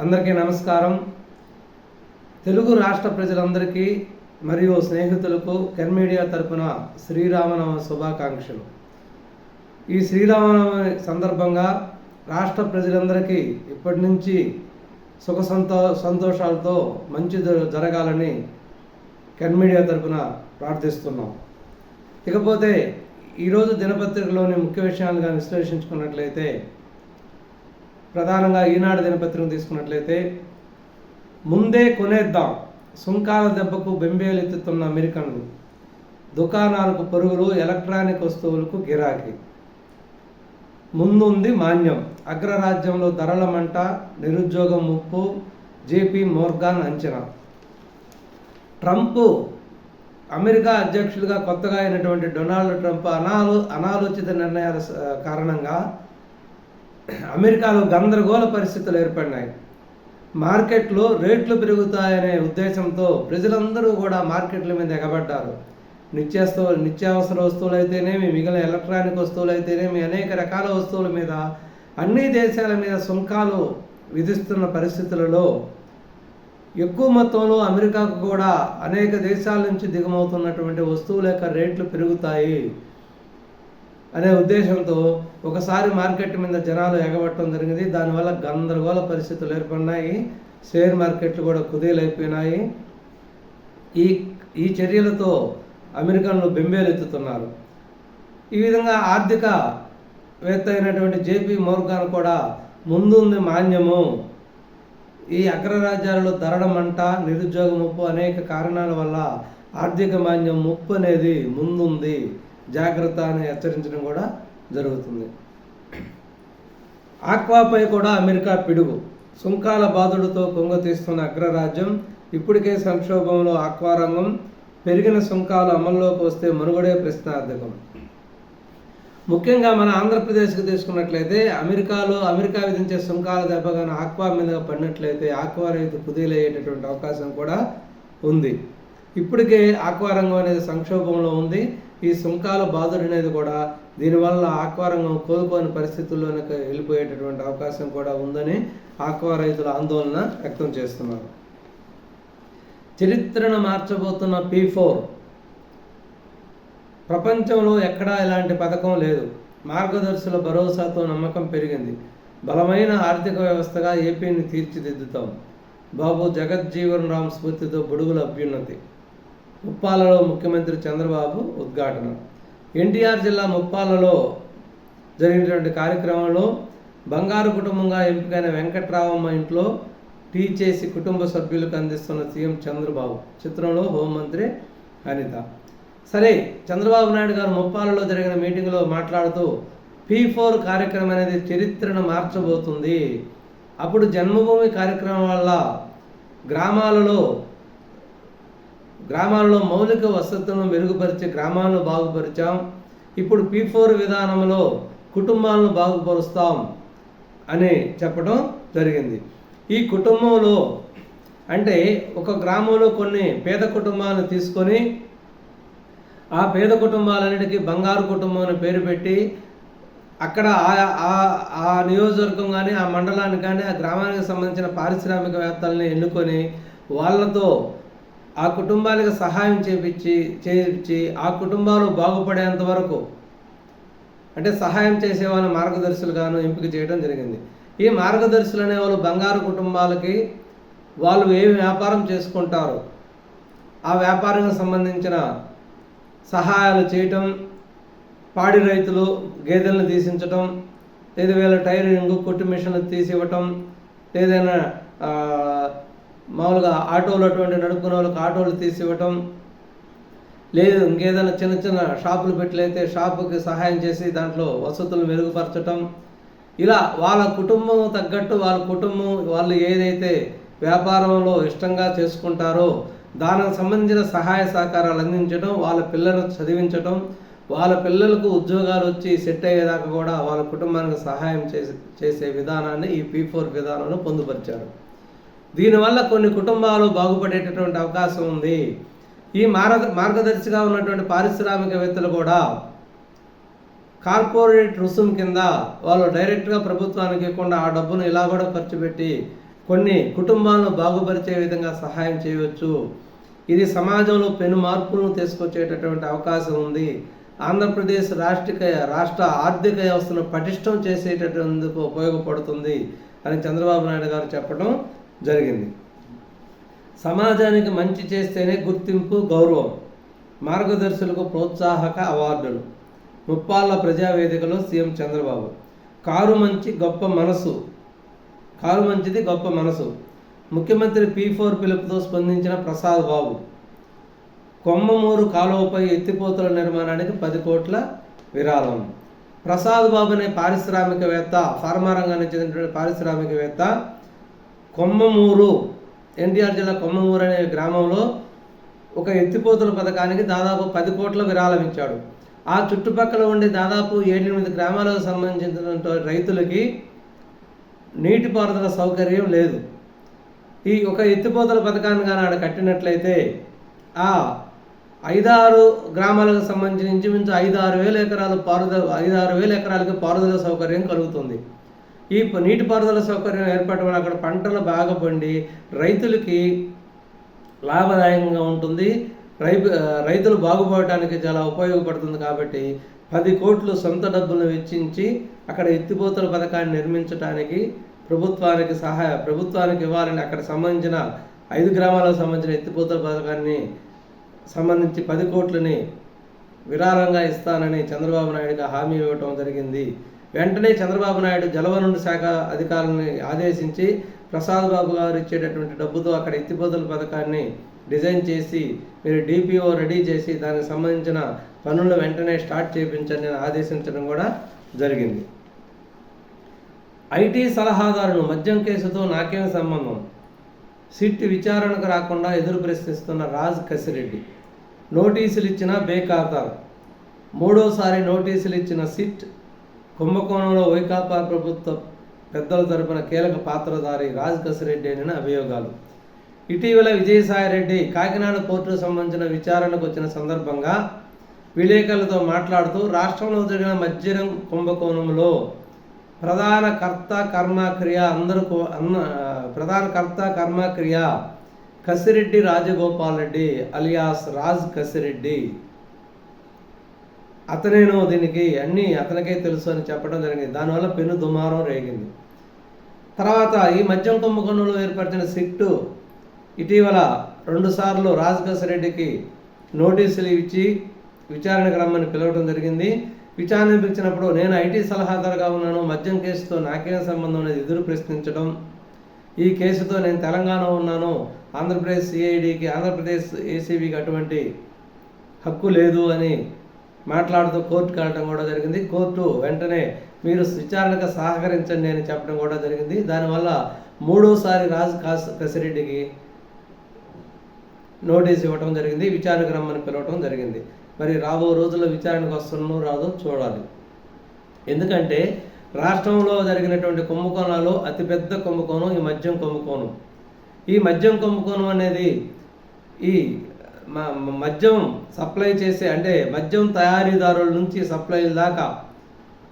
అందరికీ నమస్కారం. తెలుగు రాష్ట్ర ప్రజలందరికీ మరియు స్నేహితులకు కెన్ మీడియా తరపున శ్రీరామనవమి శుభాకాంక్షలు. ఈ శ్రీరామనవమి సందర్భంగా రాష్ట్ర ప్రజలందరికీ ఇప్పటి నుంచి సుఖ సంతో సంతోషాలతో మంచి జ- జరగాలని కెన్ మీడియా తరపున ప్రార్థిస్తున్నాం. ఇకపోతే ఈరోజు దినపత్రికలోని ముఖ్య విషయాలుగా విశ్లేషించుకున్నట్లయితే ప్రధానంగా ఈనాడు దినపత్రికను తీసుకున్నట్లయితే ముందే కొనేద్దాం సుంకాల దెబ్బకు బెంబేలెత్తుతున్న అమెరికన్లు దుకాణాలకు పరుగులు ఎలక్ట్రానిక్ వస్తువులకు గిరాకీ. ముందుంది మాన్యం అగ్రరాజ్యంలో ధరల మంట నిరుద్యోగం ముప్పు జేపీ మోర్గాన్ అంచనా. ట్రంప్ అమెరికా అధ్యక్షుడిగా కొత్తగా అయినటువంటి డొనాల్డ్ ట్రంప్ అనాలో అనాలోచిత నిర్ణయాల కారణంగా అమెరికాలో గందరగోళ పరిస్థితులు ఏర్పడినాయి. మార్కెట్లో రేట్లు పెరుగుతాయనే ఉద్దేశంతో ప్రజలందరూ కూడా మార్కెట్ల మీద ఎగబడ్డారు. నిత్యావసర నిత్యావసర వస్తువులు అయితేనేమి మిగిలిన ఎలక్ట్రానిక్ వస్తువులు అయితేనేమి అనేక రకాల వస్తువుల మీద అన్ని దేశాల మీద సుంకాలు విధిస్తున్న పరిస్థితులలో ఎక్కువ మొత్తంలో అమెరికాకు కూడా అనేక దేశాల నుంచి దిగమవుతున్నటువంటి వస్తువుల యొక్క రేట్లు పెరుగుతాయి. అనే ఉద్దేశంతో ఒకసారి మార్కెట్ మీద జనాలు ఎగబట్టడం జరిగింది. దానివల్ల గందరగోళ పరిస్థితులు ఏర్పడినాయి. షేర్ మార్కెట్లు కూడా కుదేలైపోయినాయి. ఈ ఈ చర్యలతో అమెరికన్లు బెంబేలెత్తుతున్నారు. ఈ విధంగా ఆర్థిక వేత్త అయినటువంటి జేపీ మోర్గాన్ కూడా ముందుంది మాన్యము. ఈ అగ్రరాజ్యాలలో ధరడం అంట నిరుద్యోగ ముప్పు అనేక కారణాల వల్ల ఆర్థిక మాన్యం ముప్పు అనేది ముందుంది. జాగ్రత్త అని హెచ్చరించడం కూడా జరుగుతుంది. ఆక్వాపై కూడా అమెరికా పిడుగు. సుంకాల బాధుడితో కొంగ తీస్తున్న అగ్రరాజ్యం ఇప్పటికే సంక్షోభంలో ఆక్వా రంగం పెరిగిన సుంకాలు అమల్లోకి వస్తే మనుగడే ప్రశ్నార్థకం. ముఖ్యంగా మన ఆంధ్రప్రదేశ్కి తీసుకున్నట్లయితే అమెరికాలో అమెరికా విధించే సుంకాల దెబ్బగానే ఆక్వా మీద పడినట్లయితే ఆక్వా రైతు కుదేలయ్యేటటువంటి అవకాశం కూడా ఉంది. ఇప్పటికే ఆక్వా రంగం అనేది సంక్షోభంలో ఉంది. ఈ సుంకాల బాధుడు అనేది కూడా దీనివల్ల ఆక్వా రంగం కోలుకోని పరిస్థితుల్లోనికి వెళ్ళిపోయేటటువంటి అవకాశం కూడా ఉందని ఆక్వా రైతుల ఆందోళన వ్యక్తం చేస్తున్నారు. చరిత్రను మార్చబోతున్న పీ ఫోర్. ప్రపంచంలో ఎక్కడా ఇలాంటి పథకం లేదు. మార్గదర్శుల భరోసాతో నమ్మకం పెరిగింది. బలమైన ఆర్థిక వ్యవస్థగా ఏపీని తీర్చిదిద్దుతాం. బాబు జగజ్జీవన్ రామ్ స్ఫూర్తితో బుడుగుల అభ్యున్నతి. ముప్పాలలో ముఖ్యమంత్రి చంద్రబాబు ఉద్ఘాటన. ఎన్టీఆర్ జిల్లా ముప్పాలలో జరిగినటువంటి కార్యక్రమంలో బంగారు కుటుంబంగా ఎంపికైన వెంకట్రావమ్మ ఇంట్లో టీ చేసి కుటుంబ సభ్యులకు అందిస్తున్న సీఎం చంద్రబాబు. చిత్రంలో హోంమంత్రి అనిత. సరే చంద్రబాబు నాయుడు గారు ముప్పాలలో జరిగిన మీటింగ్లో మాట్లాడుతూ పీ ఫోర్ కార్యక్రమం అనేది చరిత్రను మార్చబోతుంది. అప్పుడు జన్మభూమి కార్యక్రమం వల్ల గ్రామాలలో గ్రామాల్లో మౌలిక వసతులను మెరుగుపరిచి గ్రామాలను బాగుపరిచాం. ఇప్పుడు పీ ఫోర్ విధానంలో కుటుంబాలను బాగుపరుస్తాం అని చెప్పడం జరిగింది. ఈ కుటుంబంలో అంటే ఒక గ్రామంలో కొన్ని పేద కుటుంబాలను తీసుకొని ఆ పేద కుటుంబాలన్నిటికీ బంగారు కుటుంబం అని పేరు పెట్టి అక్కడ ఆ- ఆ- ఆ నియోజకవర్గం కానీ ఆ మండలానికి కానీ ఆ గ్రామానికి సంబంధించిన పారిశ్రామికవేత్తల్ని ఎన్నుకొని వాళ్ళతో ఆ కుటుంబాలకు సహాయం చేపించి చేయించి ఆ కుటుంబాలు బాగుపడేంత వరకు అంటే సహాయం చేసే వాళ్ళ మార్గదర్శులుగాను ఎంపిక చేయడం జరిగింది. ఈ మార్గదర్శులు అనేవాళ్ళు బంగారు కుటుంబాలకి వాళ్ళు ఏ వ్యాపారం చేసుకుంటారు ఆ వ్యాపారానికి సంబంధించిన సహాయాలు చేయటం పాడి రైతులు గేదెలను తీసించటం లేదా వీళ్ళ ఇంగు కొట్టు మిషన్లు తీసి ఇవ్వటం ఏదైనా మామూలుగా ఆటోలు అటువంటి నడుపుకునే వాళ్ళకి ఆటోలు తీసి ఇవ్వటం లేదు ఇంకేదైనా చిన్న చిన్న షాపులు పెట్టలేతే షాపుకి సహాయం చేసి దాంట్లో వసతులు మెరుగుపరచటం. ఇలా వాళ్ళ కుటుంబం తగ్గట్టు వాళ్ళ కుటుంబం వాళ్ళు ఏదైతే వ్యాపారంలో ఇష్టంగా చేసుకుంటారో దానికి సంబంధించిన సహాయ సహకారాలు అందించడం వాళ్ళ పిల్లలను చదివించడం వాళ్ళ పిల్లలకు ఉద్యోగాలు వచ్చి సెట్ అయ్యేదాకా కూడా వాళ్ళ కుటుంబానికి సహాయం చేసే చేసే విధానాన్ని ఈ పీ ఫోర్ విధానంలో పొందుపరిచారు. దీనివల్ల కొన్ని కుటుంబాలు బాగుపడేటటువంటి అవకాశం ఉంది. ఈ మార్గ మార్గదర్శిగా ఉన్నటువంటి పారిశ్రామికవేత్తలు కూడా కార్పొరేట్ రుసుం కింద వాళ్ళు డైరెక్ట్గా ప్రభుత్వానికి ఇవ్వకుండా ఆ డబ్బును ఇలా కూడా ఖర్చు పెట్టి కొన్ని కుటుంబాలను బాగుపరిచే విధంగా సహాయం చేయవచ్చు. ఇది సమాజంలో పెను మార్పులను తీసుకొచ్చేటటువంటి అవకాశం ఉంది. ఆంధ్రప్రదేశ్ రాష్ట్రిక రాష్ట్ర ఆర్థిక వ్యవస్థను పటిష్టం చేసేటందుకు ఉపయోగపడుతుంది అని చంద్రబాబు నాయుడు గారు చెప్పడం జరిగింది. సమాజానికి మంచి చేస్తేనే గుర్తింపు గౌరవం మార్గదర్శులకు ప్రోత్సాహక అవార్డులు. ముప్పాళ్ళ ప్రజావేదికలో సీఎం చంద్రబాబు. కారు మంచి గొప్ప మనసు. కారు మంచిది గొప్ప మనసు. ముఖ్యమంత్రి పీ ఫోర్ పిలుపుతో స్పందించిన ప్రసాద్ బాబు. కొమ్మమూరు కాలువపై ఎత్తిపోతల నిర్మాణానికి పది కోట్ల విరాళం. ప్రసాద్ బాబు అనే పారిశ్రామికవేత్త ఫార్మా రంగానికి చెందినటువంటి పారిశ్రామికవేత్త కొమ్మమూరు ఎన్టీఆర్ జిల్లా కొమ్మమూరు అనే గ్రామంలో ఒక ఎత్తిపోతల పథకానికి దాదాపు పది కోట్ల విరాళం ఇచ్చాడు. ఆ చుట్టుపక్కల ఉండే దాదాపు ఏడెనిమిది గ్రామాలకు సంబంధించినటువంటి రైతులకి నీటిపారుదల సౌకర్యం లేదు. ఈ ఒక ఎత్తిపోతల పథకాన్ని కానీ ఆడ కట్టినట్లయితే ఆ ఐదారు గ్రామాలకు సంబంధించి ఇంచుమించు ఐదు ఆరు వేల ఎకరాలు పారుదల ఐదు ఆరు వేల ఎకరాలకు పారుదల సౌకర్యం కలుగుతుంది. ఈ నీటిపారుదల సౌకర్యం ఏర్పడటం వల్ల అక్కడ పంటలు బాగా పండి రైతులకి లాభదాయకంగా ఉంటుంది. రై రైతులు బాగుపడటానికి చాలా ఉపయోగపడుతుంది కాబట్టి పది కోట్లు సొంత డబ్బులను వెచ్చించి అక్కడ ఎత్తిపోతల పథకాన్ని నిర్మించడానికి ప్రభుత్వానికి సహాయ ప్రభుత్వానికి ఇవ్వాలని అక్కడ సంబంధించిన ఐదు గ్రామాలకు సంబంధించిన ఎత్తిపోతల పథకాన్ని సంబంధించి పది కోట్లని విరాళంగా ఇస్తానని చంద్రబాబు నాయుడుగా హామీ ఇవ్వటం జరిగింది. వెంటనే చంద్రబాబు నాయుడు జలవనరుల శాఖ అధికారులని ఆదేశించి ప్రసాద్ బాబు గారు ఇచ్చేటటువంటి డబ్బుతో అక్కడ ఎత్తిపోతల పథకాన్ని డిజైన్ చేసి మీరు డిపిఓ రెడీ చేసి దానికి సంబంధించిన పనులను వెంటనే స్టార్ట్ చేయించండి అని ఆదేశించడం కూడా జరిగింది. ఐటీ సలహాదారును మద్యం కేసుతో నాకేం సంబంధం? సిట్ విచారణకు రాకుండా ఎదురు ప్రశ్నిస్తున్న రాజ్ కసిరెడ్డి. నోటీసులు ఇచ్చిన బేఖాతారు. మూడోసారి నోటీసులు ఇచ్చిన సిట్ కుంభకోణంలో వైకాపా ప్రభుత్వ పెద్దల తరపున కీలక పాత్రధారి రాజ్ కసిరెడ్డి అని అభియోగాలు. ఇటీవల విజయసాయిరెడ్డి కాకినాడ పోర్టుకు సంబంధించిన విచారణకు వచ్చిన సందర్భంగా విలేకరులతో మాట్లాడుతూ రాష్ట్రంలో జరిగిన మధ్యరం కుంభకోణంలో ప్రధాన కర్త కర్మక్రియ అందరూ అన్న ప్రధాన కర్త కర్మక్రియ కసిరెడ్డి రాజగోపాల్ రెడ్డి అలియాస్ రాజ్ కసిరెడ్డి అతనేను దీనికి అన్నీ అతనికే తెలుసు అని చెప్పడం జరిగింది. దానివల్ల పెను దుమారం రేగింది. తర్వాత ఈ మద్యం కుంభకోణంలో ఏర్పరిచిన సిట్టు ఇటీవల రెండుసార్లు రాజ్ రెడ్డికి నోటీసులు ఇచ్చి విచారణకు రమ్మని పిలవడం జరిగింది. విచారణ పిలిచినప్పుడు నేను ఐటీ సలహాదారుగా ఉన్నాను. మద్యం కేసుతో నాకేం సంబంధం అనేది ఎదురు ప్రశ్నించడం. ఈ కేసుతో నేను తెలంగాణ ఉన్నాను. ఆంధ్రప్రదేశ్ సిఐడికి ఆంధ్రప్రదేశ్ ఏసీబీకి అటువంటి హక్కు లేదు అని మాట్లాడుతూ కోర్టుకు వెళ్ళడం కూడా జరిగింది. కోర్టు వెంటనే మీరు విచారణకు సహకరించండి అని చెప్పడం కూడా జరిగింది. దానివల్ల మూడోసారి రాజ్ కాస్ కసిరెడ్డికి నోటీస్ ఇవ్వటం జరిగింది. విచారణకు రమ్మని పిలవటం జరిగింది. మరి రాబో రోజుల్లో విచారణకు వస్తున్నో రాదో చూడాలి. ఎందుకంటే రాష్ట్రంలో జరిగినటువంటి కుంభకోణాలు అతిపెద్ద కుంభకోణం ఈ మద్యం కుంభకోణం. ఈ మద్యం కుంభకోణం అనేది ఈ మద్యం సప్లై చేసే అంటే మద్యం తయారీదారుల నుంచి సప్లైల దాకా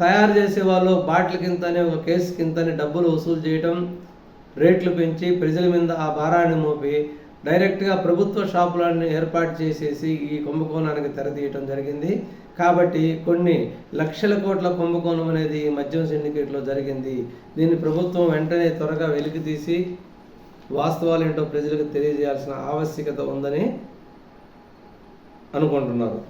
తయారు చేసే వాళ్ళు బాటిల్ కిందనే ఒక కేసు కిందనే డబ్బులు వసూలు చేయటం రేట్లు పెంచి ప్రజల మీద ఆ భారాన్ని మోపి డైరెక్ట్గా ప్రభుత్వ షాపులను ఏర్పాటు చేసేసి ఈ కుంభకోణానికి తెరతీయటం జరిగింది. కాబట్టి కొన్ని లక్షల కోట్ల కుంభకోణం అనేది ఈ మద్యం సిండికేట్లో జరిగింది. దీన్ని ప్రభుత్వం వెంటనే త్వరగా వెలికి తీసి వాస్తవాలు ఏంటో ప్రజలకు తెలియజేయాల్సిన ఆవశ్యకత ఉందని అనుకుంటున్నారు.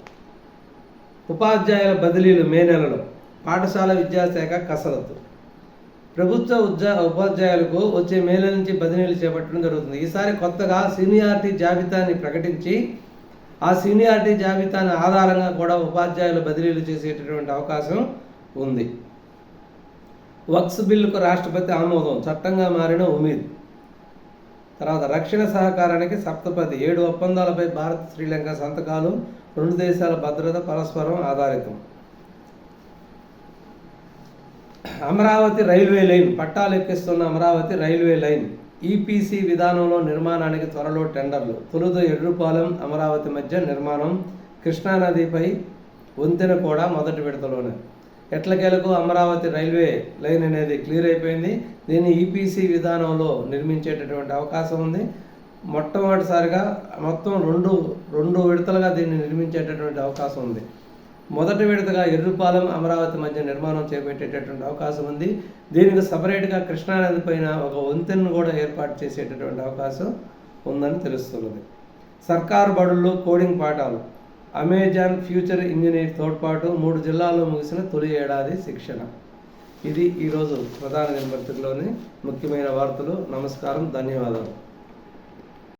ఉపాధ్యాయుల బదిలీలు మే నెలలో. పాఠశాల విద్యాశాఖ కసరత్తు. ప్రభుత్వ ఉద్యా ఉపాధ్యాయులకు వచ్చే మే నెల నుంచి బదిలీలు చేపట్టడం జరుగుతుంది. ఈసారి కొత్తగా సీనియారిటీ జాబితాని ప్రకటించి ఆ సీనియారిటీ జాబితాని ఆధారంగా కూడా ఉపాధ్యాయులు బదిలీలు చేసేటటువంటి అవకాశం ఉంది. వక్స్ బిల్లుకు రాష్ట్రపతి ఆమోదం. చట్టంగా మారిన ఉమీద్. తర్వాత రక్షణ సహకారానికి సప్తపది ఏడు ఒప్పందాలపై భారత్ శ్రీలంక సంతకాలు రెండు దేశాల భద్రత పరస్పరం ఆధారితం. అమరావతి రైల్వే లైన్ పట్టాలు ఎక్కిస్తున్న అమరావతి రైల్వే లైన్ ఈపీసీ విధానంలో నిర్మాణానికి త్వరలో టెండర్లు. తొలుత ఎడ్రుపాలెం అమరావతి మధ్య నిర్మాణం కృష్ణానదిపై వంతెన కూడా మొదటి విడతలోనే. ఎట్లకేలకు అమరావతి రైల్వే లైన్ అనేది క్లియర్ అయిపోయింది. దీన్ని ఈపీసీ విధానంలో నిర్మించేటటువంటి అవకాశం ఉంది. మొట్టమొదటిసారిగా మొత్తం రెండు రెండు విడతలుగా దీన్ని నిర్మించేటటువంటి అవకాశం ఉంది. మొదటి విడతగా ఎర్రుపాలెం అమరావతి మధ్య నిర్మాణం చేపట్టేటటువంటి అవకాశం ఉంది. దీనికి సపరేట్గా కృష్ణానది పైన ఒక వంతెనను కూడా ఏర్పాటు చేసేటటువంటి అవకాశం ఉందని తెలుస్తున్నది. సర్కారు బడుల్లో కోడింగ్ పాఠాలు అమెజాన్ ఫ్యూచర్ ఇంజనీర్ తోడ్పాటు మూడు జిల్లాల్లో ముగిసిన తొలి ఏడాది శిక్షణ. ఇది ఈరోజు ప్రధాన దినపత్రికలోని ముఖ్యమైన వార్తలు. నమస్కారం. ధన్యవాదాలు.